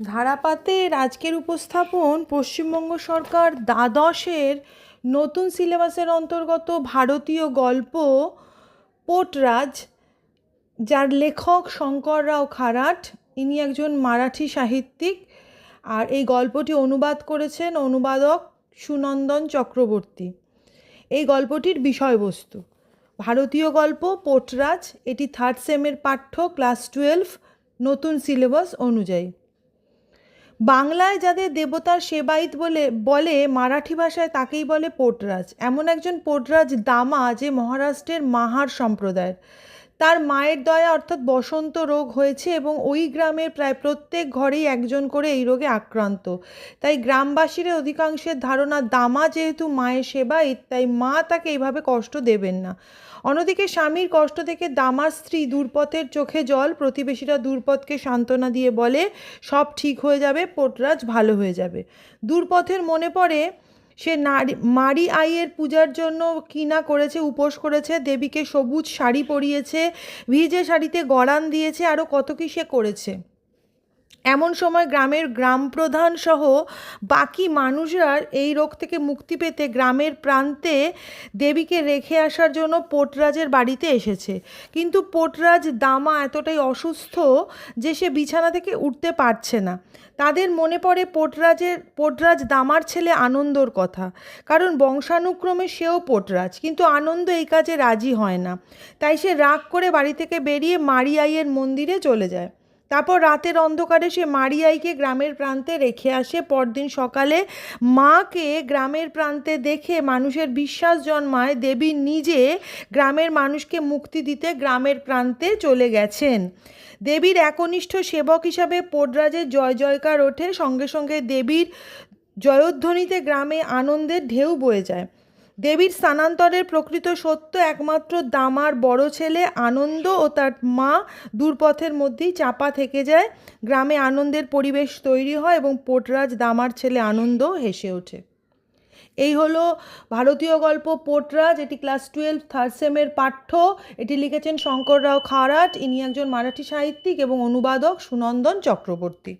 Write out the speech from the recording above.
ধারাপাতের আজকের উপস্থাপন পশ্চিমবঙ্গ সরকার দ্বাদশের নতুন সিলেবাসের অন্তর্গত ভারতীয় গল্প পোটরাজ, যার লেখক শঙ্কর রাও খারাট। ইনি একজন মারাঠি সাহিত্যিক আর এই গল্পটি অনুবাদ করেছেন অনুবাদক সুনন্দন চক্রবর্তী। এই গল্পটির বিষয়বস্তু, ভারতীয় গল্প পোটরাজ, এটি থার্ড সেমের পাঠ্য ক্লাস টুয়েলভ নতুন সিলেবাস অনুযায়ী। বাংলায় যাদের দেবতার সেবাইত বলে বলে মারাঠি ভাষায় তাকেই বলে পোটরাজ। এমন একজন পোটরাজ দামা যে মহারাষ্ট্রের মাহার সম্প্রদায়ের। তার মায়ের দয়া অর্থাৎ বসন্ত রোগ হয়েছে এবং ওই গ্রামের প্রায় প্রত্যেক ঘরেই একজন করে এই রোগে আক্রান্ত। তাই গ্রামবাসীর অধিকাংশের ধারণা, দামা যেহেতু মায়ের সেবাইত তাই মা তাকে এইভাবে কষ্ট দেবেন না। অন্যদিকে স্বামীর কষ্ট থেকে দামার স্ত্রী দূরপথের চোখে জল, প্রতিবেশীরা দূরপথকে সান্ত্বনা দিয়ে বলে, সব ঠিক হয়ে যাবে, পোটরাজ ভালো হয়ে যাবে। দূরপথের মনে পড়ে সে নারী, মারি আইয়ের পূজার জন্য কিনা করেছে, উপোস করেছে, দেবীকে সবুজ শাড়ি পরিয়েছে, ভিজে শাড়িতে গড়ান দিয়েছে আরও কত কী সে করেছে। এমন সময় গ্রামের গ্রাম প্রধান সহ বাকি মানুষরা এই রোগ থেকে মুক্তি পেতে গ্রামের প্রান্তে দেবীকে রেখে আসার জন্য পোটরাজের বাড়িতে এসেছে। কিন্তু পোটরাজ দামা এতটাই অসুস্থ যে সে বিছানা থেকে উঠতে পারছে না। তাদের মনে পড়ে পোটরাজের, পোটরাজ দামার ছেলে আনন্দর কথা। কারণ বংশানুক্রমে সেও পোটরাজ, কিন্তু আনন্দ এই কাজে রাজি হয় না। তাই সে রাগ করে বাড়ি থেকে বেরিয়ে মারিয়াইয়ের মন্দিরে চলে যায়। তারপর রাতের অন্ধকারে সে মারিয়াইকে গ্রামের প্রান্তে রেখে আসে। পরদিন সকালে মাকে গ্রামের প্রান্তে দেখে মানুষের বিশ্বাস জন্মায়। দেবী নিজে গ্রামের মানুষকে মুক্তি দিতে গ্রামের প্রান্তে চলে গেছেন। দেবীর একনিষ্ঠ সেবক হিসাবে পোডরাজের জয় জয়কার ওঠে। সঙ্গে সঙ্গে দেবীর জয়ধ্বনিতে গ্রামে আনন্দের ঢেউ বয়ে যায়। দেবীর স্থানান্তরের প্রকৃত সত্য একমাত্র দামার বড় ছেলে আনন্দ ও তার মা দূরপথের মধ্যেই চাপা থেকে যায়। গ্রামে আনন্দের পরিবেশ তৈরি হয় এবং পোটরাজ দামার ছেলে আনন্দ হেসে ওঠে। এই হলো ভারতীয় গল্প পোটরাজ, এটি ক্লাস টুয়েলভ থার্ড সেমের পাঠ্য। এটি লিখেছেন শঙ্কর রাও খারাট, ইনি একজন মারাঠি সাহিত্যিক এবং অনুবাদক সুনন্দন চক্রবর্তী।